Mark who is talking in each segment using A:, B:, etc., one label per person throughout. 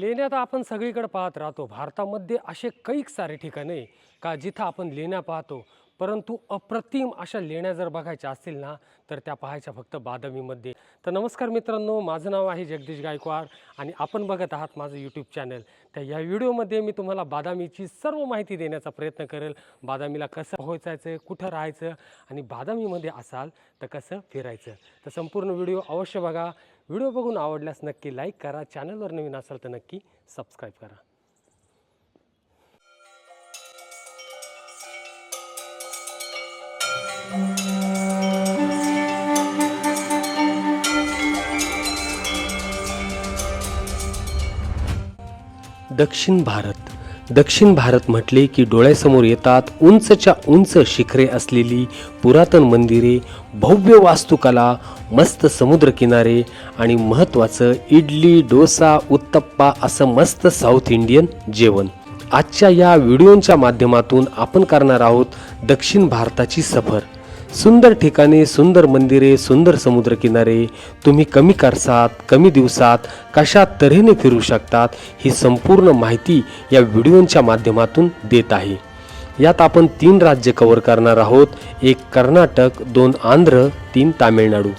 A: लेण्यात आपण सगळीकडे पाहत राहतो. भारतामध्ये असे कैक सारे ठिकाणे आहे का जिथं आपण लेण्या पाहतो? परंतु अप्रतिम अशा लेण्या जर बघायच्या असतील ना तर त्या पाहायच्या फक्त बादामीमध्ये. तर नमस्कार मित्रांनो माझं नाव आहे जगदीश गायकवाड आणि आपण बघत आहात माझं यूट्यूब चॅनल तर या व्हिडिओमध्ये मी तुम्हाला बादामीची सर्व माहिती देण्याचा प्रयत्न करेल. बादामीला कसं पोहोचायचं कुठं राहायचं आणि बादामीमध्ये असाल तर कसं फिरायचं. तर संपूर्ण व्हिडिओ अवश्य बघा. व्हिडिओ बघून आवडल्यास नक्की लाईक करा. चॅनलवर नवीन असाल तर नक्की सबस्क्राईब करा. दक्षिण भारत दक्षिण भारत म्हटले की डोळ्यासमोर येतात उंचच्या उंच शिखरे असलेली पुरातन मंदिरे भव्य वास्तुकला मस्त समुद्रकिनारे आणि महत्त्वाचं इडली डोसा उत्तप्पा असं मस्त साऊथ इंडियन जेवण. आजच्या या व्हिडिओच्या माध्यमातून आपण करणार आहोत दक्षिण भारताची सफर. सुंदर ठिकाणे सुंदर मंदिरे सुंदर समुद्रकिनारे तुम्ही कमी करसात कमी दिवसात कशा तऱ्हेने फिरू शकतात ही संपूर्ण माहिती या व्हिडिओच्या माध्यमातून देत आहे. यात आपण तीन राज्य कव्हर करणार आहोत. एक कर्नाटक दोन आंध्र तीन तामिळनाडू.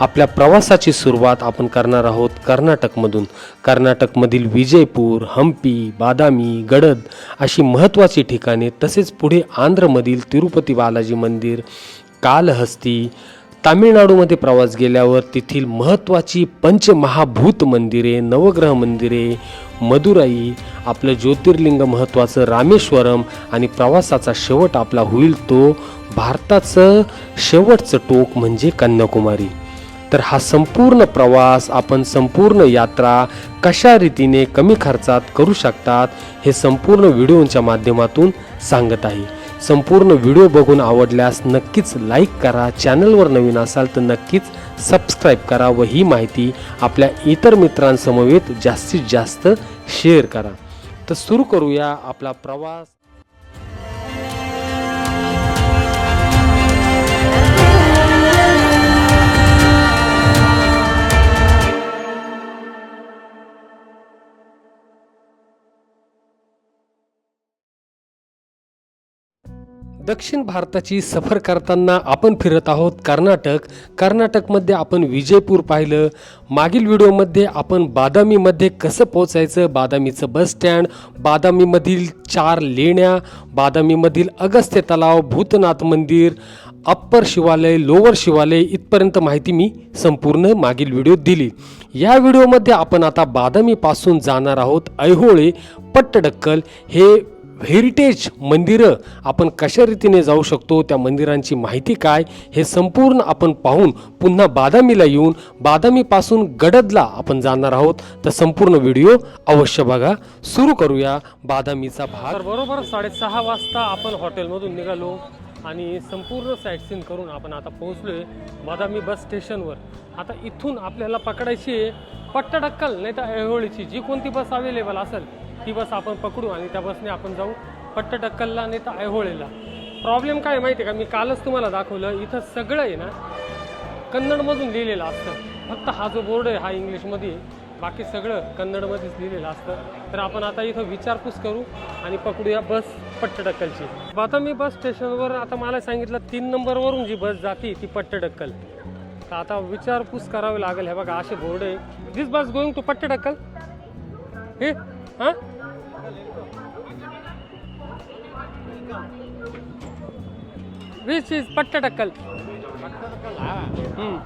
A: आपल्या प्रवासाची सुरुवात आपण करणार आहोत कर्नाटकमधून. कर्नाटकमधील विजयपूर हम्पी बादामी गडद अशी महत्त्वाची ठिकाणे तसेच पुढे आंध्रमधील तिरुपती बालाजी मंदिर कालहस्ती तामिळनाडूमध्ये प्रवास गेल्यावर तेथील महत्त्वाची पंचमहाभूत मंदिरे नवग्रह मंदिरे मदुराई आपलं ज्योतिर्लिंग महत्त्वाचं रामेश्वरम आणि प्रवासाचा शेवट आपला होईल तो भारताचं शेवटचं टोक म्हणजे कन्याकुमारी. तर हा संपूर्ण प्रवास आपण संपूर्ण यात्रा कशा रीतीने कमी खर्चात करू शकतात हे संपूर्ण व्हिडिओच्या माध्यमातून सांगत आहे. संपूर्ण व्हिडिओ बघून आवडल्यास नक्कीच लाईक करा. चॅनलवर नवीन असाल तर नक्कीच सबस्क्राईब करा व ही माहिती आपल्या इतर मित्रांसमवेत जास्तीत जास्त शेअर करा. तर सुरू करूया आपला प्रवास. दक्षिण भारताची सफर करताना आपण फिरत आहोत कर्नाटक. कर्नाटकमध्ये आपण विजयपूर पाहिलं. मागील व्हिडिओमध्ये आपण बादामीमध्ये कसं पोचायचं बादामीचं बस स्टँड बादामीमधील चार लेण्या बादामीमधील अगस्त्य तलाव भूतनाथ मंदिर अप्पर शिवालय लोअर शिवालय इथपर्यंत माहिती मी संपूर्ण मागील व्हिडिओत दिली. या व्हिडिओमध्ये आपण आता बादामीपासून जाणार आहोत ऐहोळे पट्टडक्कल. हे हेरिटेज मंदिरं आपण कशा रीतीने जाऊ शकतो त्या मंदिरांची माहिती काय हे संपूर्ण आपण पाहून पुन्हा बादामीला येऊन बादामीपासून गडदला आपण जाणार आहोत. तर संपूर्ण व्हिडिओ अवश्य बघा. सुरू करूया बादामीचा भाग. बरोबर साडेसहा वाजता आपण हॉटेलमधून निघालो आणि संपूर्ण साईट सीन करून आपण आता पोहोचलोय बादामी बस स्टेशनवर. आता इथून आपल्याला पकडायची आहे पट्टडक्कल नाही तर ऐहोळीची जी कोणती बस अवेलेबल असेल ती बस आपण पकडू आणि त्या बसने आपण जाऊ पट्टडक्कलला नाही तर ऐहोळेला प्रॉब्लेम काय माहिती आहे का? मी कालच तुम्हाला दाखवलं इथं सगळं आहे ना कन्नडमधून लिहिलेलं असतं. फक्त हा जो बोर्ड आहे हा इंग्लिशमध्ये बाकी सगळं कन्नडमध्येच लिहिलेलं असतं. तर आपण आता इथं विचारपूस करू आणि पकडूया बस पट्टडक्कलची आता मी बस स्टेशनवर आता मला सांगितलं तीन नंबरवरून जी बस जाते ती पट्टडक्कल तर आता विचारपूस करावी लागेल. हे बघा असे बोर्ड आहे. दिस बस गोईंग टू पट्टडक्कल हे? हां? विच इज़ पट्टडक्कल हम्म.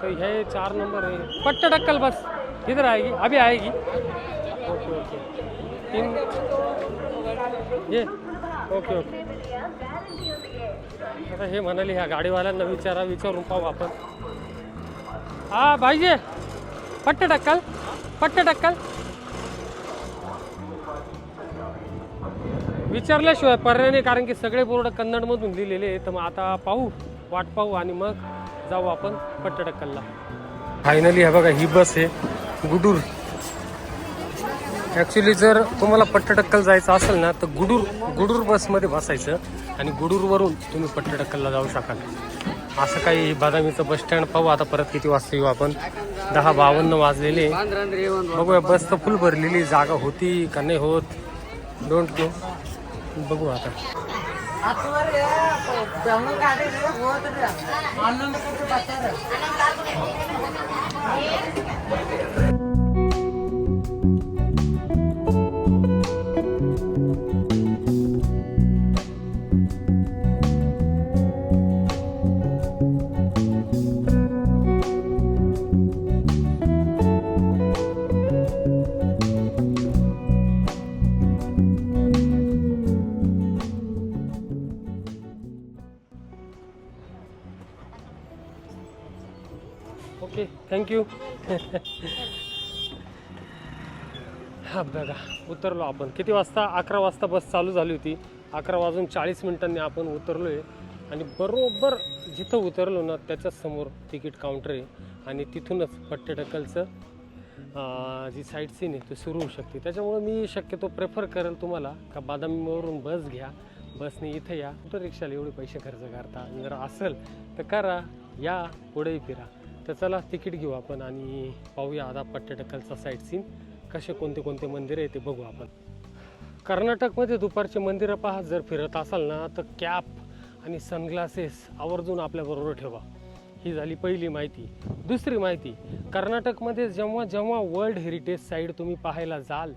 A: तो ये चार नंबर है। पट्टडक्कल बस इधर आएगी अभी आएगी। ओके ओके तीन। ये। Okay okay. आता हे म्हणाले ह्या गाडीवाल्यांना विचारा विचारून पाहू आपण हा पाहिजे पट्टडक्कल पट्टडक्कल विचारल्याशिवाय पर्याय नाही कारण की सगळे बोर्ड कन्नडमधून लिहिलेले तर मग आता पाहू वाट पाहू आणि मग जाऊ आपण पट्टडक्कलला. फायनली हा बघा ही बस आहे. गुडूर. ॲक्च्युली जर तुम्हाला पट्टडक्कल जायचं असेल ना तर गुडूर गुडूर बसमध्ये बसायचं आणि गुडूरवरून तुम्ही पट्टडक्कलला जाऊ शकाल. असं काही बदामीचं बस स्टँड पाहू. आता परत किती वाजता येऊ आपण? दहा बावन्न वाजलेले बघूया बस तर फुल भरलेली जागा होती का नाही होत? डोंट नो बघू आता. ओके थँक्यू हा बघा उतरलो आपण. किती वाजता? अकरा वाजता बस चालू झाली होती. अकरा वाजून चाळीस मिनिटांनी आपण उतरलो आहे आणि बरोबर जिथं उतरलो ना त्याच्याच समोर तिकीट काउंटर आहे. आणि तिथूनच पट्टेटकलचं जी साईट सीन आहे ती सुरू होऊ शकते. त्याच्यामुळं मी शक्यतो प्रेफर करेल तुम्हाला का बादामीवरून बस घ्या. बसने इथं या. ऑटो रिक्षाला एवढे पैसे खर्च करता जर असेल तर करा. या पुढेही फिरा. तर चला तिकीट घेऊ आपण आणि पाहूया आता पट्टेटकलचा साईट सीन कसे कोणते कोणते मंदिर आहे ते बघू आपण. कर्नाटकमध्ये दुपारचे मंदिरं पहा जर फिरत असाल ना तर कॅप आणि सनग्लासेस आवर्जून आपल्याबरोबर ठेवा. ही झाली पहिली माहिती. दुसरी माहिती कर्नाटकमध्ये जेव्हा जेव्हा वर्ल्ड हेरिटेज साईट तुम्ही पाहायला जाल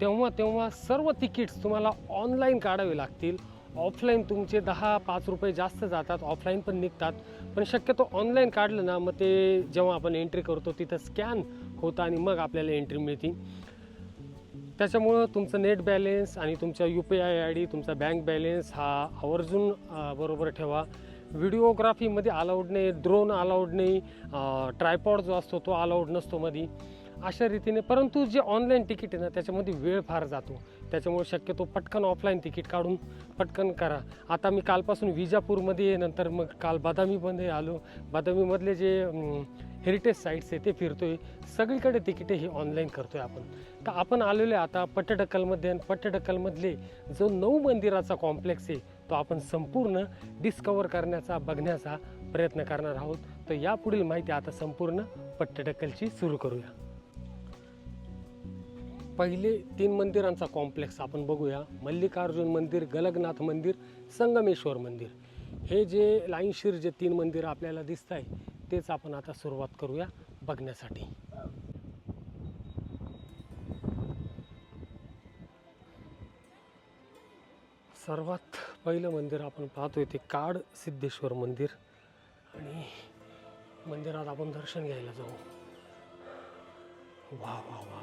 A: तेव्हा तेव्हा सर्व तिकीट्स तुम्हाला ऑनलाईन काढावे लागतील. ऑफलाईन तुमचे दहा पाच रुपये जास्त जातात ऑफलाईन पण निघतात. पण शक्यतो ऑनलाईन काढलं ना मग ते जेव्हा आपण एंट्री करतो तिथं स्कॅन होतं आणि मग आपल्याला एंट्री मिळते. त्याच्यामुळं तुमचं नेट बॅलेन्स आणि तुमचा U P I I D तुमचा बँक बॅलेन्स हा आवर्जून बरोबर ठेवा. व्हिडिओग्राफीमध्ये अलाउड नाही ड्रोन अलाउड नाही ट्रायपॉड जो असतो तो अलाउड नसतो मध्ये अशा रीतीने परंतु जे ऑनलाईन तिकीट आहे ना त्याच्यामध्ये वेळ फार जातो. त्याच्यामुळे शक्यतो पटकन ऑफलाईन तिकीट काढून पटकन करा. आता मी कालपासून विजापूरमध्ये नंतर मग काल बदामीमध्ये आलो. बदामीमधले जे हेरिटेज साईट्स आहे ते फिरतो आहे सगळीकडे तिकिटे ही ऑनलाईन करतो आहे आपण. तर आपण आलेलो आहे आता पट्टडकलमध्ये आणि पट्टडकलमधले जो नऊ मंदिराचा कॉम्प्लेक्स आहे तो आपण संपूर्ण डिस्कवर करण्याचा बघण्याचा प्रयत्न करणार आहोत. तर यापुढील माहिती आता संपूर्ण पट्टडकलची सुरू करूया. पहिले तीन मंदिरांचा कॉम्प्लेक्स आपण बघूया. मल्लिकार्जुन मंदिर गलगनाथ मंदिर संगमेश्वर मंदिर. हे जे लाईनशीर जे तीन मंदिरं आपल्याला दिसत आहे तेच आपण आता सुरुवात करूया बघण्यासाठी. सर्वात पहिलं मंदिर आपण पाहतोय ते काड सिद्धेश्वर मंदिर. आणि मंदिरात आपण दर्शन घ्यायला जाऊ. वा वा वा वा.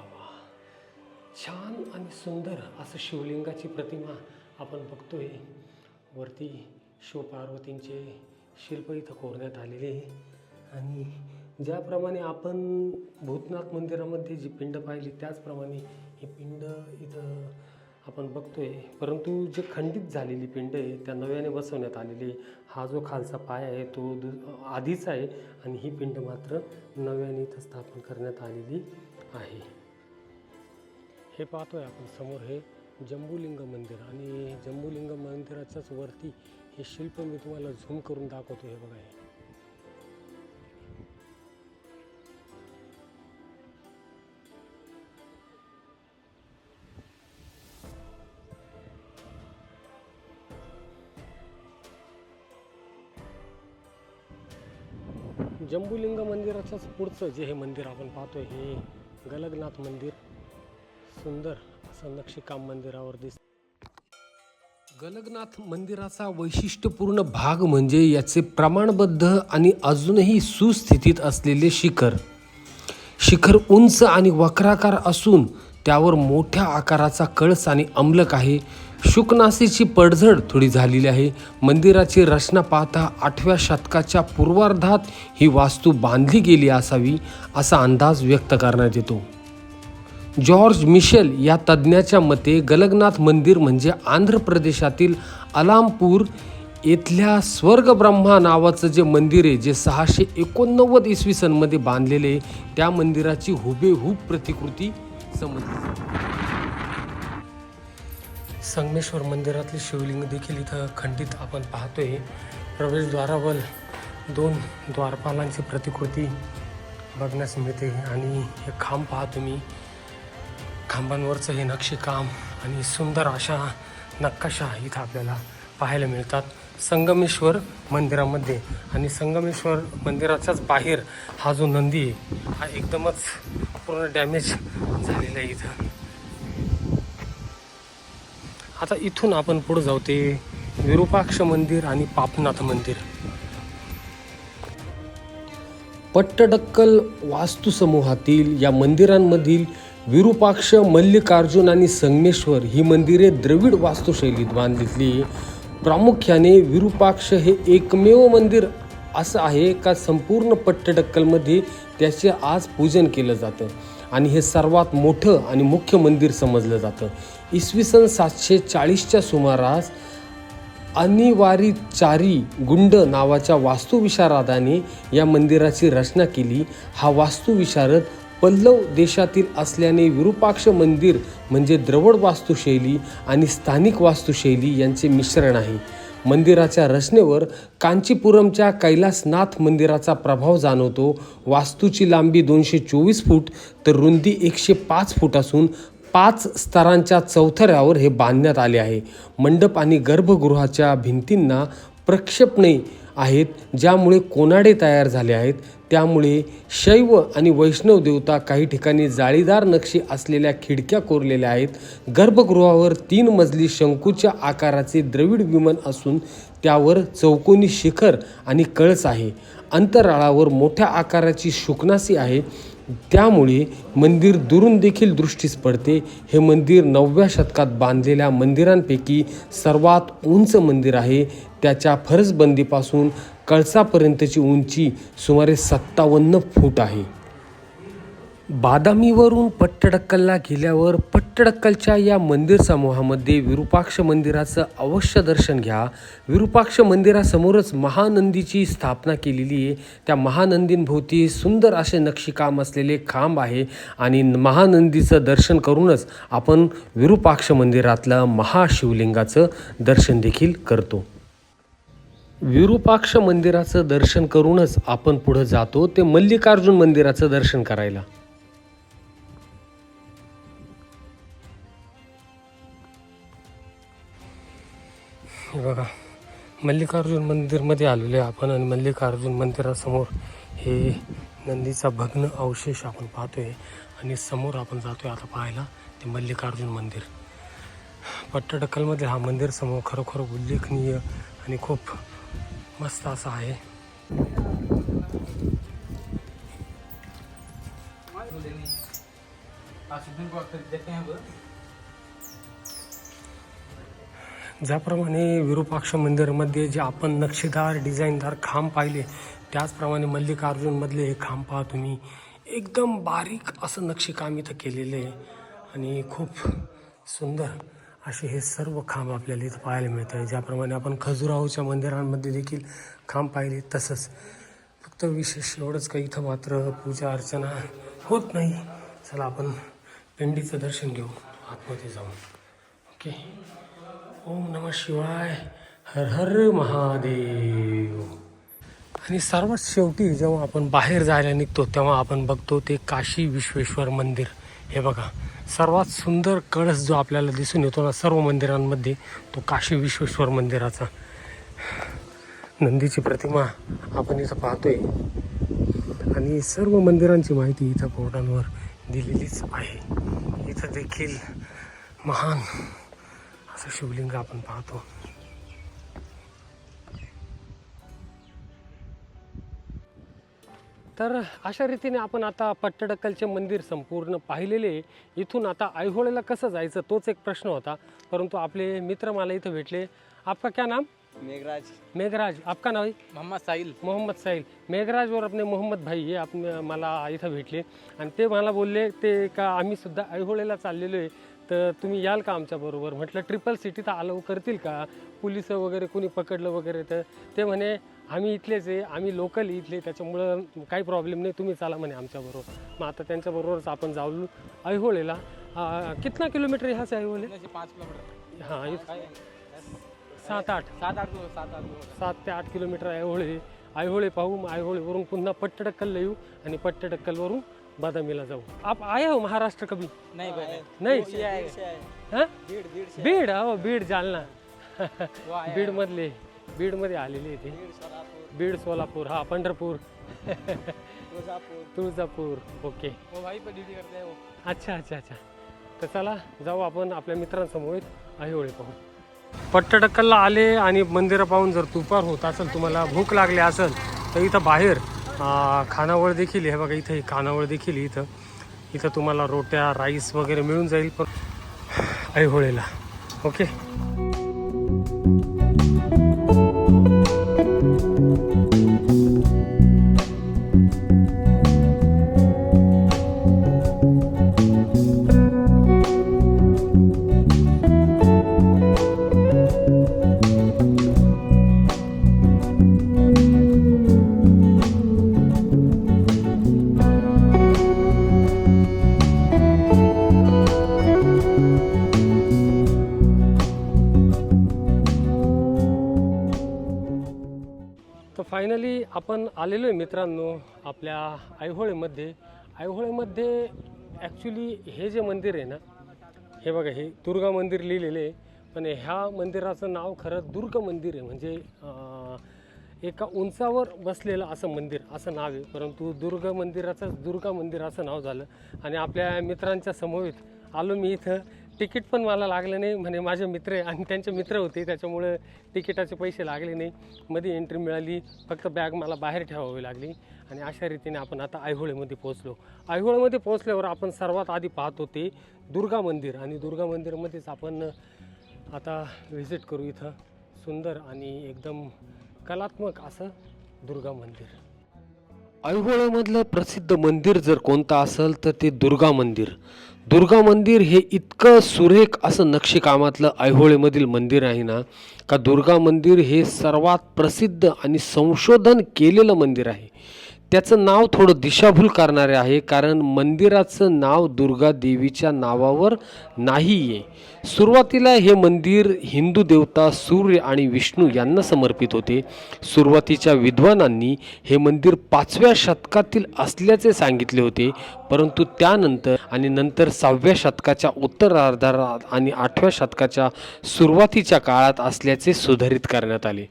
A: छान आणि सुंदर असं शिवलिंगाची प्रतिमा आपण बघतोय वरती शिवपार्वतींचे शिल्प इथं कोरण्यात आलेले आहे. आणि ज्याप्रमाणे आपण भूतनाथ मंदिरामध्ये जी पिंड पाहिली त्याचप्रमाणे ही पिंड इथं आपण बघतोय परंतु जे खंडित झालेली पिंड आहे त्या नव्याने बसवण्यात आलेली आहे. हा जो खालचा पाय आहे तो दु आधीच आहे आणि ही पिंड मात्र नव्याने इथं स्थापन करण्यात आलेली आहे हे पाहतोय आपण समोर हे जंबुलिंग मंदिर आणि जंबुलिंग मंदिराच्याच वरती हे शिल्प मी तुम्हाला झूम करून दाखवतो हे बघा हे. जंबुलिंग मंदिराच्याच पुढचं जे हे मंदिर आपण पाहतोय हे गलगनाथ मंदिर. सुंदर असं नक्षीकाम मंदिरावर दिस गलगनाथ मंदिराचा वैशिष्ट्यपूर्ण भाग म्हणजे याचे प्रमाणबद्ध आणि अजूनही सुस्थितीत असलेले शिखर. शिखर उंच आणि वक्राकार असून त्यावर मोठ्या आकाराचा कळस आणि अमलक आहे. शुकनासीची पडझड थोडी झालेली आहे. मंदिराची रचना पाहता आठव्या शतकाच्या पूर्वार्धात ही वास्तू बांधली गेली असावी असा अंदाज व्यक्त करण्यात येतो. जॉर्ज मिशेल या तज्ज्ञाच्या मते गलगनाथ मंदिर म्हणजे आंध्र प्रदेशातील अलामपूर येथल्या स्वर्ग ब्रह्मा नावाचं जे मंदिर आहे जे सहाशे एकोणनव्वद इसवी सनमध्ये बांधलेले आहे, त्या मंदिराची हुबेहूब प्रतिकृती समजली संगमेश्वर मंदिरातले शिवलिंग देखील इथं खंडित आपण पाहतोय. प्रवेशद्वारावर दोन द्वारपालांची प्रतिकृती बघण्यास मिळते आणि हे खांब पाहतो तुम्ही. खांबांवरचं हे नक्षीकाम आणि सुंदर अशा नकाशा इथं आपल्याला पाहायला मिळतात. संगमेश्वर मंदिरामध्ये आणि संगमेश्वर मंदिराच्याच बाहेर हा जो नंदी आहे हा एकदमच पूर्ण डॅमेज झालेला आहे इथं. आता इथून आपण पुढे जाऊ ते विरूपाक्ष मंदिर आणि पापनाथ मंदिर. पट्टडक्कल वास्तुसमूहातील या मंदिरांमधील विरूपाक्ष मल्लिकार्जुन आणि संगमेश्वर ही मंदिरे द्रविड वास्तुशैलीत बांधलेली प्रामुख्याने विरूपाक्ष हे एकमेव मंदिर असं आहे का संपूर्ण पट्टडक्कलमध्ये त्याचे आज पूजन केलं जातं? आणि हे सर्वात मोठं आणि मुख्य मंदिर समजलं जातं. इसवी सन सातशे चाळीसच्या सुमारास अनिवारी चारी गुंड नावाच्या वास्तुविशारदाने या मंदिराची रचना केली. हा वास्तुविशारद पल्लव देशातील असल्याने विरूपाक्ष मंदिर म्हणजे द्रवड वास्तुशैली आणि स्थानिक वास्तुशैली यांचे मिश्रण आहे. मंदिराच्या रचनेवर कांचीपुरमच्या कैलासनाथ मंदिराचा प्रभाव जाणवतो. वास्तूची लांबी दोनशे चोवीस फूट तर रुंदी एकशे पाच फूट असून पाच स्तरांच्या चौथऱ्यावर हे बांधण्यात आले आहे. मंडप आणि गर्भगृहाच्या भिंतींना प्रक्षेपणे आहेत ज्यामुळे कोनाडे तयार झाले आहेत. त्यामुळे शैव आणि वैष्णव देवता काही ठिकाणी जाळीदार नक्षी असलेल्या खिडक्या कोरलेल्या आहेत. गर्भगृहावर तीन मजली शंकूच्या आकाराचे द्रविड विमान असून त्यावर चौकोनी शिखर आणि कळस आहे. अंतराळावर मोठ्या आकाराची शुकनासी आहे. त्यामुळे मंदिर दुरून देखील दृष्टीस पडते. हे मंदिर नवव्या शतकात बांधलेल्या मंदिरांपैकी सर्वात उंच मंदिर आहे. त्याच्या फरसबंदीपासून कळसापर्यंतची उंची सुमारे सत्तावन्न फूट आहे. बादामीवरून पट्टडक्कलला गेल्यावर पट्टडक्कलच्या या मंदिर समूहामध्ये विरूपाक्ष मंदिराचं अवश्य दर्शन घ्या. विरूपाक्ष मंदिरासमोरच महानंदीची स्थापना केलेली आहे. त्या महानंदींभोवती सुंदर असे नक्षीकाम असलेले खांब आहे आणि महानंदीचं दर्शन करूनच आपण विरूपाक्ष मंदिरातलं महाशिवलिंगाचं दर्शन देखील करतो. विरूपाक्ष मंदिराचं दर्शन करूनच आपण पुढं जातो ते मल्लिकार्जुन मंदिराचं दर्शन करायला. हे बघा मल्लिकार्जुन मंदिरमध्ये आलेलो आहे आपण आणि मल्लिकार्जुन मंदिरासमोर हे नंदीचा भग्न अवशेष आपण पाहतोय आणि समोर आपण जातोय आता पाहायला ते मल्लिकार्जुन मंदिर. पट्टडक्कलमध्ये हा मंदिर समोर खरोखर उल्लेखनीय आणि खूप मस्त असा आहे. ज्याप्रमाणे विरूपाक्ष मंदिरमध्ये जे आपण नक्षीदार डिझाईनदार खांब पाहिले त्याचप्रमाणे मल्लिकार्जुनमधले हे खांब पहा तुम्ही. एकदम बारीक असं नक्षीकाम इथं केलेलं आहे. आणि खूप सुंदर असे हे सर्व खांब आपल्याला इथं पाहायला मिळत आहे. ज्याप्रमाणे आपण खजुराहोच्या मंदिरांमध्ये देखील खांब पाहिले तसंच फक्त विशेष एवढंच काही इथं मात्र पूजा अर्चना होत नाही. चला आपण पिंडीचं दर्शन घेऊ. आतमध्ये जाऊन. ओके. ओम नम शिवाय हर हर महादेव. आणि सर्वात शेवटी जेव्हा आपण बाहेर जायला निघतो तेव्हा आपण बघतो ते काशी विश्वेश्वर मंदिर. हे बघा सर्वात सुंदर कळस जो आपल्याला दिसून येतो ना सर्व मंदिरांमध्ये तो काशी विश्वेश्वर मंदिराचा. नंदीची प्रतिमा आपण इथं पाहतोय. आणि सर्व मंदिरांची माहिती इथं बोर्डांवर दिलेलीच आहे. इथं देखील महान असं शिवलिंग आपण पाहतो. तर अशा रीतीने आपण आता पट्टडक्कलचे मंदिर संपूर्ण पाहिलेले. इथून आता ऐहोळेला कसं जायचं तोच एक प्रश्न होता. परंतु आपले मित्र मला इथं भेटले. आपका क्या नाम?
B: मेघराज.
A: मेघराज. आपका नाव?
B: मोहम्मद साहिल.
A: मोहम्मद साहिल. मेघराज और अपने मोहम्मद भाई हे आप मला इथं भेटले. आणि ते मला बोलले ते का आम्ही सुद्धा ऐहोळेला चाललेलो आहे. तर तुम्ही याल का आमच्याबरोबर म्हटलं ट्रिपल सिटी तर अलाव करतील का? पोलीस वगैरे कोणी पकडलं वगैरे तर? ते म्हणे आम्ही इथलेच आहे आम्ही लोकल इथले त्याच्यामुळं काही प्रॉब्लेम नाही तुम्ही चाला म्हणे आमच्याबरोबर मग आता त्यांच्याबरोबरच आपण जाऊ ऐहोळेला. कितना किलोमीटर से ऐहोळे
B: पाँच किलोमीटर.
A: हां सात आठ.
B: सात आठ सात आठ
A: सात ते आठ किलोमीटर ऐहोळे ऐहोळे पाहू मग ऐहोळेवरून पुन्हा पट्टडक्कलला येऊ आणि पट्टडक्कलवरून बदामीला जाऊ. आप आए हो महाराष्ट्र कभी?
B: नहीं भाई
A: नहीं?
B: आहे.
A: हां?
B: दीड दीडशे
A: बीड? हो बीड जालना.
B: वो आहे.
A: बीडमधले बीडमध्ये आलेले ते.
B: सोलापूर.
A: बीड सोलापूर. हा पंढरपूर.
B: तुळजापूर.
A: ओके.
B: हैं वो
A: अच्छा अच्छा अच्छा. तर चला जाऊ आपण आपल्या मित्रांसमोर ऐहोळे पाहू पट्टडक्कलला आले आणि मंदिरं पाहून जर तुपार होत असेल तुम्हाला भूक लागली असेल तर इथं बाहेर खानावळ देखील हे बघा इथं खानावळ देखील इथं. इथं तुम्हाला रोट्या राईस वगैरे मिळून जाईल पण ऐहोळेला. ओके? फायनली आपण आलेलो आहे मित्रांनो आपल्या ऐहोळेमध्ये ऐहोळेमध्ये ॲक्च्युली हे जे मंदिर आहे ना हे बघा हे दुर्गा मंदिर लिहिलेलं आहे. पण ह्या मंदिराचं नाव खरं दुर्ग मंदिर आहे. म्हणजे एका उंचावर बसलेलं असं मंदिर असं नाव आहे. परंतु दुर्ग मंदिराचं दुर्गा मंदिर असं नाव झालं. आणि आपल्या मित्रांच्या समवेत आलो मी इथं. तिकीट पण मला लागलं नाही म्हणजे माझे मित्र आहे आणि त्यांचे मित्र होते त्याच्यामुळं तिकिटाचे पैसे लागले नाही. मध्ये एंट्री मिळाली फक्त बॅग मला बाहेर ठेवावी लागली आणि अशा रीतीने आपण आता ऐहोळेमध्ये पोहोचलो. ऐहोळेमध्ये पोहोचल्यावर आपण सर्वात आधी पाहत होते दुर्गा मंदिर आणि दुर्गा मंदिरमध्येच आपण आता व्हिजिट करू इथं सुंदर आणि एकदम कलात्मक असं दुर्गा मंदिर. ऐहोळेमधलं प्रसिद्ध मंदिर जर कोणतं असेल तर ते दुर्गा मंदिर. दुर्गा मंदिर हे इतकं सुरेख असं नक्षीकामातलं ऐहोळेमधील मंदिर आहे ना का दुर्गा मंदिर हे सर्वात प्रसिद्ध आणि संशोधन केलेलं मंदिर आहे. त्याचं नाव थोडं दिशाभूल करणारे आहे कारण मंदिराचं नाव दुर्गा देवीच्या नावावर नाही आहे सुरुवातीला हे मंदिर हिंदू देवता सूर्य आणि विष्णू यांना समर्पित होते. सुरुवातीच्या विद्वानांनी हे मंदिर पाचव्या शतकातील असल्याचे सांगितले होते परंतु त्यानंतर आणि नंतर सहाव्या शतकाच्या उत्तरार्धात आणि आठव्या शतकाच्या सुरुवातीच्या काळात असल्याचे सुधारित करण्यात आले.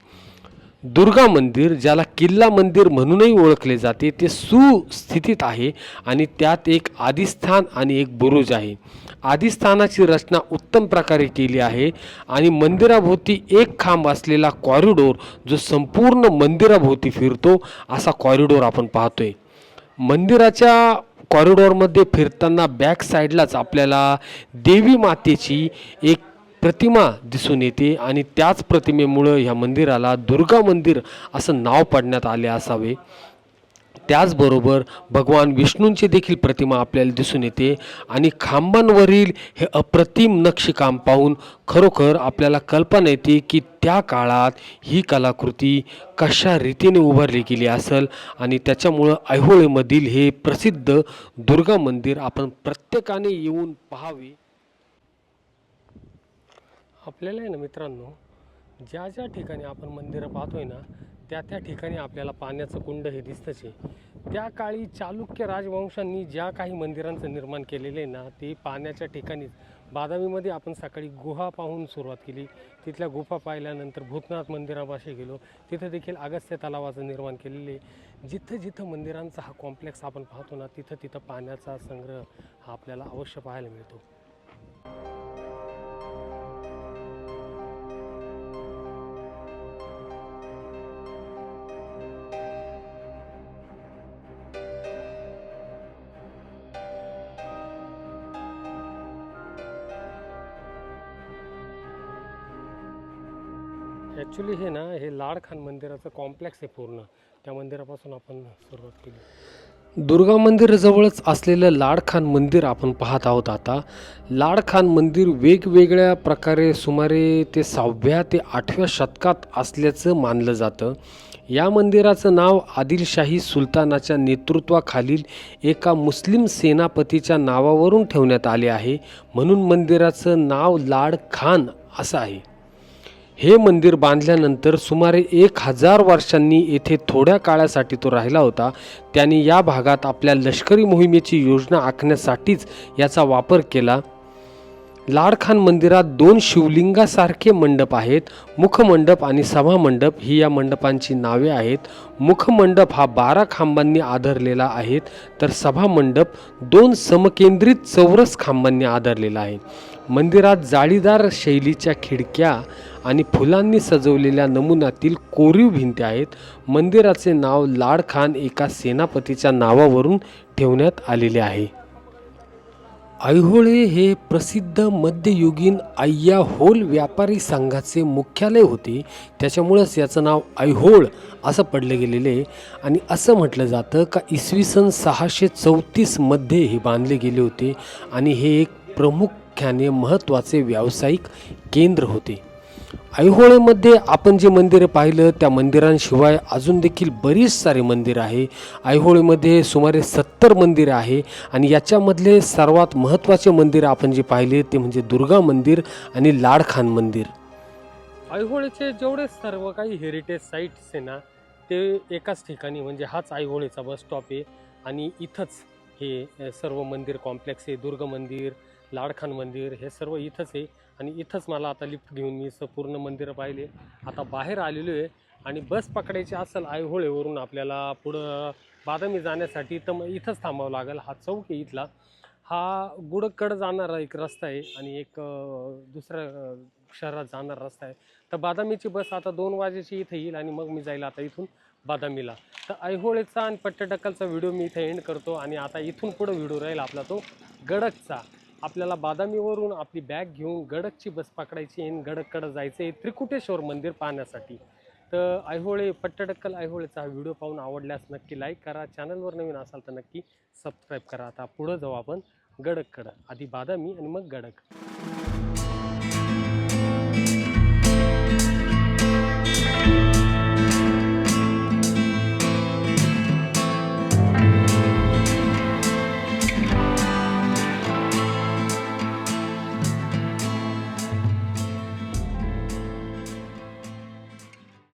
A: दुर्गा मंदिर ज्याला किल्ला मंदिर म्हणूनही ओळखले जाते ते सुस्थितीत आहे आणि त्यात एक आदिस्थान आणि एक बुरुज आहे. आदिस्थानाची रचना उत्तम प्रकारे केली आहे आणि मंदिराभोवती एक खांब असलेला कॉरिडोर जो संपूर्ण मंदिराभोवती फिरतो असा कॉरिडोर आपण पाहतोय. मंदिराच्या कॉरिडॉरमध्ये फिरताना बॅक साईडलाच आपल्याला देवी मातेची एक प्रतिमा दिसून येते आणि त्याच प्रतिमेमुळं ह्या मंदिराला दुर्गा मंदिर असं नाव पाडण्यात आले असावे. त्याचबरोबर भगवान विष्णूंची देखील प्रतिमा आपल्याला दिसून येते आणि खांबांवरील हे अप्रतिम नक्षीकाम पाहून खरोखर आपल्याला कल्पना येते की त्या काळात ही कलाकृती कशा रीतीने उभारली गेली असेल आणि त्याच्यामुळं ऐहोळेमधील हे प्रसिद्ध दुर्गा मंदिर आपण प्रत्येकाने येऊन पाहावे. आपल्याला आहे ना मित्रांनो ज्या ज्या ठिकाणी आपण मंदिरं पाहतोय ना त्या त्या ठिकाणी आपल्याला पाण्याचं कुंड हे दिसतंच आहे. त्या काळी चालुक्य राजवंशांनी ज्या काही मंदिरांचं निर्माण केलेलं आहे ना ते पाण्याच्या ठिकाणीच. बादामीमध्ये आपण सकाळी गुहा पाहून सुरुवात केली. तिथल्या गुफा पाहिल्यानंतर भूतनाथ मंदिरापाशी गेलो. तिथं देखील अगस्त्य तलावाचं निर्माण केलेले आहे. जिथं जिथं मंदिरांचा हा कॉम्प्लेक्स आपण पाहतो ना तिथं तिथं पाण्याचा संग्रह हा आपल्याला अवश्य पाहायला मिळतो. ॲक्च्युली हे ना हे लाड खान मंदिराचं कॉम्प्लेक्स आहे पूर्ण. त्या मंदिरापासून आपण सुरुवात केली. दुर्गा मंदिराजवळच असलेलं लाड खान मंदिर आपण पाहत आहोत आता. लाड खान मंदिर वेगवेगळ्या प्रकारे सुमारे ते सहाव्या ते आठव्या शतकात असल्याचं मानलं जातं. या मंदिराचं नाव आदिलशाही सुलतानाच्या नेतृत्वाखालील एका मुस्लिम सेनापतीच्या नावावरून ठेवण्यात आले आहे. म्हणून मंदिराचं नाव लाड खान असं आहे. हे मंदिर बांधल्यानंतर सुमारे एक हजार वर्षांनी येथे थोड्या काळासाठी तो राहिला होता. त्याने या भागात आपल्या लष्करी मोहिमेची योजना आखण्यासाठीच याचा वापर केला. लाडखान मंदिरात दोन शिवलिंगासारखे मंडप आहेत मुखमंडप आणि सभामंडप. ही या मंडपांची नावे आहेत. मुखमंडप हा बारा खांबांनी आधारलेला आहे तर सभामंडप दोन समकेंद्रित चौरस खांबांनी आधारलेला आहे. मंदिरात जाळीदार शैलीच्या खिडक्या आणि फुलांनी सजवलेल्या नमुन्यातील कोरीव भिंती आहेत. मंदिराचे नाव लाडखान एका सेनापतीच्या नावावरून ठेवण्यात आलेले आहे. ऐहोळे हे प्रसिद्ध मध्ययुगीन अय्या होल व्यापारी संघाचे मुख्यालय होते. त्याच्यामुळंच याचं नाव ऐहोळ असं पडलं गेलेलं आहे. आणि असं म्हटलं जातं का इसवी सन सहाशे चौतीसमध्ये हे बांधले गेले होते. आणि हे एक प्रामुख्याने महत्त्वाचे व्यावसायिक केंद्र होते. ऐहोळेमध्ये आपण जे मंदिरं पाहिलं त्या मंदिरांशिवाय अजून देखील बरीच सारे मंदिर आहे. ऐहोळेमध्ये सुमारे सत्तर मंदिरं आहे आणि याच्यामधले सर्वात महत्त्वाचे मंदिर आपण जे पाहिले ते म्हणजे दुर्गा मंदिर आणि लाडखान मंदिर. ऐहोळेचे जेवढे सर्व काही हेरिटेज साईट्स आहे ना ते एकाच ठिकाणी म्हणजे हाच ऐहोळेचा बस स्टॉप आहे. आणि इथंच हे सर्व मंदिर कॉम्प्लेक्स आहे. दुर्ग मंदिर लाडखान मंदिर हे सर्व इथंच आहे. आणि इथंच मला आता लिफ्ट घेऊन मी स- पूर्ण मंदिरं पाहिले. आता बाहेर आलेलो आहे आणि बस पकडायची असेल आयहोळेवरून आपल्याला पुढं बादामी जाण्यासाठी तर मग इथंच थांबावं लागेल. हा चौक आहे इथला. हा गुडकड जाणारा एक रस्ता आहे आणि एक दुसऱ्या शहरात जाणारा रस्ता आहे. तर बादामीची बस आता दोन वाजेची इथं येईल आणि मग मी जाईल आता इथून बादामीला. तर ऐहोळेचा आणि पट्टडक्कलचा व्हिडिओ मी इथे एंड करतो आणि आता इथून पुढं व्हिडिओ राहील आपला तो गडकचा. आपल्याला बादामीवरून आपली बॅग घेऊन गडकची बस पकडायची आणि गडककडं जायचं आहे त्रिकुटेश्वर मंदिर पाहण्यासाठी. तर ऐहोळे पट्टडक्कल ऐहोळेचा हा व्हिडिओ पाहून आवडल्यास नक्की लाईक करा. चॅनलवर नवीन असाल तर नक्की सबस्क्राईब करा. आता पुढं जाऊ आपण गडककडं. आधी बादामी आणि मग गडक.